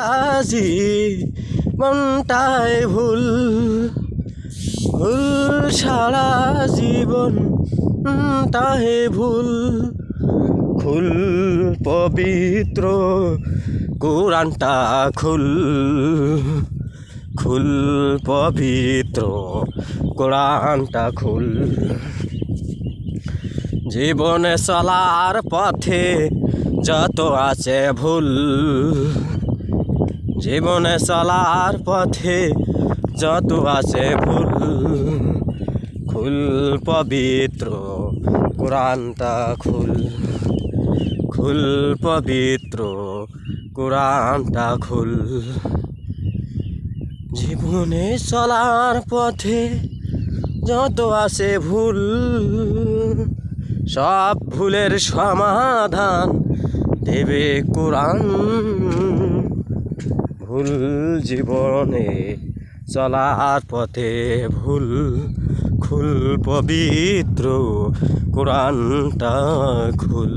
আজি মনটাই ভুল ভুল সারা জীবন তাহে ভুল। খুল পবিত্র কোরআনটা খুল খুল পবিত্র কোরআনটা খুল। জীবনে চলার পথে যত আছে ভুল জীবনে চলার পথে যত আছে ভুল, খুল পবিত্র কোরআনটা খুল খুল পবিত্র কোরআনটা খুল। জীবনে চলার পথে যত আছে ভুল, সব ভুলের সমাধান দেবে কোরআন। ভুল জীবনে চলার পথে ভুল খুল পবিত্র কোরআনটা খুল।